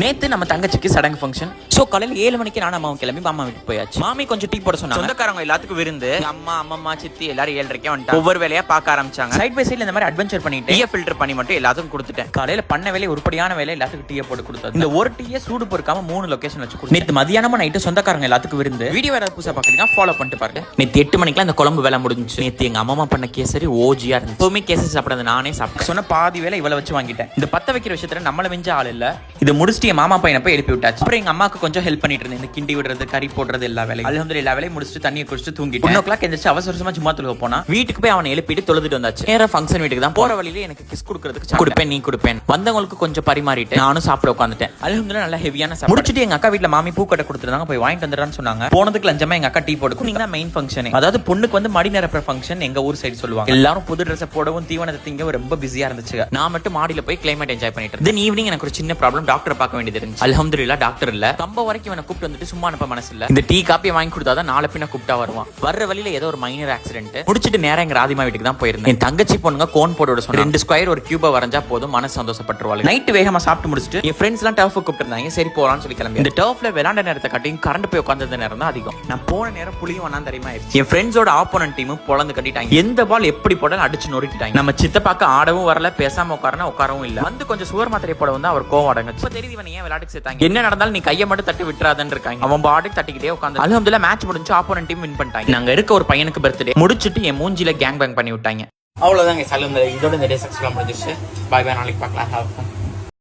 நேத்து நம்ம தங்கச்சிக்கு சடங்கு ஃபங்க்ஷன் சோ காலையில ஏழு மணிக்கு நானும் அம்மாவும் கிளம்பி மாமா வீட்டுக்கு போயாச்சு. மாமி கொஞ்சம் டீ போட சொன்னாங்க. சொந்தக்காரங்க எல்லாத்துக்கும் விருந்து. அம்மா அம்மா சித்தி எல்லாரும் ஏழரைக்கே வந்துட்டாங்க. ஒவ்வொரு வேலையா பார்க்க ஆரம்பிச்சாங்க. சைட் பை சைடுல இந்த மாதிரி அட்வென்ச்சர் பண்ணிட்டு டீயை ஃபில்டர் பண்ணி மட்டும் எல்லாத்துக்கும் கொடுத்துட்டேன். காலையில பண்ண வேலை உருப்படியான வேலை எல்லாத்துக்கும் டீயை போட்டு கொடுத்தது. இந்த ஒரு டீயை சூடு பொறுக்காம மூணு லொகேஷன் வச்சு கொடுத்து நேத்து மதியானமா நைட்டு சொந்தக்காரங்க எல்லாத்துக்கும் விருந்து. வீடியோ வேற புதுசா பாக்குறீங்கன்னா ஃபாலோ பண்ணிட்டு பாருங்க. நேத்து எட்டு மணிக்கெல்லாம் அந்த குழம்பு வேலை முடிஞ்சுச்சு. நேத்து எங்க அம்மா பண்ண கேசரி ஓஜியா இருந்துச்சு. எப்பவுமே கேசரி சாப்பிடாது நானே சாப்பிட்டேன். சொன்ன பாதி வேலை இவளை வச்சு வாங்கிட்டேன். இந்த பத்த வைக்கிற விஷயத்துல நம்மள மிஞ்ச ஆள் இல்ல. இது முடிச்சுட்டு என் மாமா பையனை போய் எழுப்பி விட்டாச்சு. அப்புறம் எங்க அம்மாக்கு கொஞ்சம் ஹெல்ப் பண்ணிட்டு இருந்தேன். இந்த கிண்டி விடுறது கறி போடுறது எல்லா வேலையும். அலமதுல எல்லா வேலையும் முடிச்சுட்டு தண்ணியை குடிச்சிட்டு தூங்கிட்டு ஒன் ஓ கிளாக் எந்திரிச்சு அவசர அவசரமா சும்மா தொழுக போனா வீட்டுக்கு போய் அவனை எழுப்பிட்டு தொழுதுட்டு வந்தாச்சு. நேரா ஃபங்க்ஷன் வீட்டுக்கு தான். போற வழியில எனக்கு கிஸ் கொடுக்கறதுக்கு கொடுப்பேன் நீ கொடுப்பேன். வந்தவங்களுக்கு கொஞ்சம் பரிமாறிட்டு நானும் சாப்பிட உட்காந்துட்டேன் அலமதுல நல்லா ஹெவியான சாப்பிடு. முடிச்சிட்டு எங்க அக்கா வீட்ல மாமி பூக்கட்டை கொடுத்துருந்தாங்க போய் வாங்கிட்டு வந்துடுறான்னு சொன்னாங்க. போனதுக்கு லஞ்சமா எங்க அக்கா டீ போட்டு நீங்க மெயின் ஃபங்க்ஷன் அதாவது பொண்ணுக்கு வந்து மடி நிரப்புற ஃபங்க்ஷன் எங்க ஊர் சைடு சொல்லுவாங்க. எல்லாரும் புது ட்ரெஸ் போடவும் தீவனத்தை திங்க ரொம்ப பிஸியா இருந்துச்சு நான் மட்டும் மாடியில போய் கிளைமேட் என்ஜாய் பண்ணிட்டு தென் ஈவினிங் எனக்கு ஒரு சின்ன ப்ராப்ளம் டாக்டர் பார்க்க வேண்டியது இருந்துச்சு. அலமதுல்லா டாக்டர் இல்ல. கம்ப வரைக்கும் இவனை கூப்பிட்டு வந்துட்டு சும்மா அனுப்ப மனசு இல்ல. இந்த டீ காப்பியை வாங்கி கொடுத்தாதான் நாளை பின்ன கூப்பிட்டா வருவான். வர்ற வழியில ஏதோ ஒரு மைனர் ஆக்சிடென்ட் முடிச்சிட்டு நேரம் எங்க ராதிமா வீட்டுக்கு தான் போயிருந்தேன். என் தங்கச்சி பொண்ணுங்க கோன் போட்டு விட ரெண்டு ஸ்கொயர் ஒரு கியூபா வரைஞ்சா போதும். மனசு சந்தோஷப்பட்டுருவாங்க நைட்டு வேகமா சாப்பிட்டு முடிச்சிட்டு என் ஃப்ரெண்ட்ஸ் எல்லாம் டர்ஃப் கூப்பிட்டு சரி போலாம்னு சொல்லி கிளம்பி இந்த டர்ஃப்ல விளாண்ட நேரத்தை காட்டியும் கரண்ட் போய் உட்கார்ந்த நேரம் தான் அதிகம். நான் போன நேரம் புளியும் வேணாம் தெரியுமா ஆயிடுச்சு. என் ஃப்ரெண்ட்ஸோட ஆப்போனன் டீமும் பொழந்து கட்டிட்டாங்க. எந்த பால் எப்படி போட்டாலும் அடிச்சு நொறுக்கிட்டாங்க. நம்ம சித்தப்பாக்க ஆடவும் வரல பேசாம உட்காரனா உட்காரவும் இல்ல. வந்து கொஞ்சம் சுவர் மாத்திரை போட வந்து அவர் கோவம் அடங்க தெரியுது இவன் ஏன் விளையாட்டுக்கு சேர்த்தாங்க. என்ன நடந்தாலும் நீ கையை மட்டும் தட்டி விட்டுறாதன்னு இருக்காங்க. அவன் பாடி தட்டிக்கிட்டே உட்காந்து அலமதுல மேட்ச் முடிஞ்சு ஆப்போனன் டீம் வின் பண்ணிட்டாங்க. நாங்க இருக்க ஒரு பையனுக்கு பர்த்டே முடிச்சுட்டு என் மூஞ்சில கேங் பேங் பண்ணி விட்டாங்க. அவ்வளவுதாங்க சலூன். இதோட இந்த டே சக்ஸஸ்ஃபுல்லாக முடிஞ்சிச்சு பாய் பாய் நாளைக்கு பார்க்கலாம்.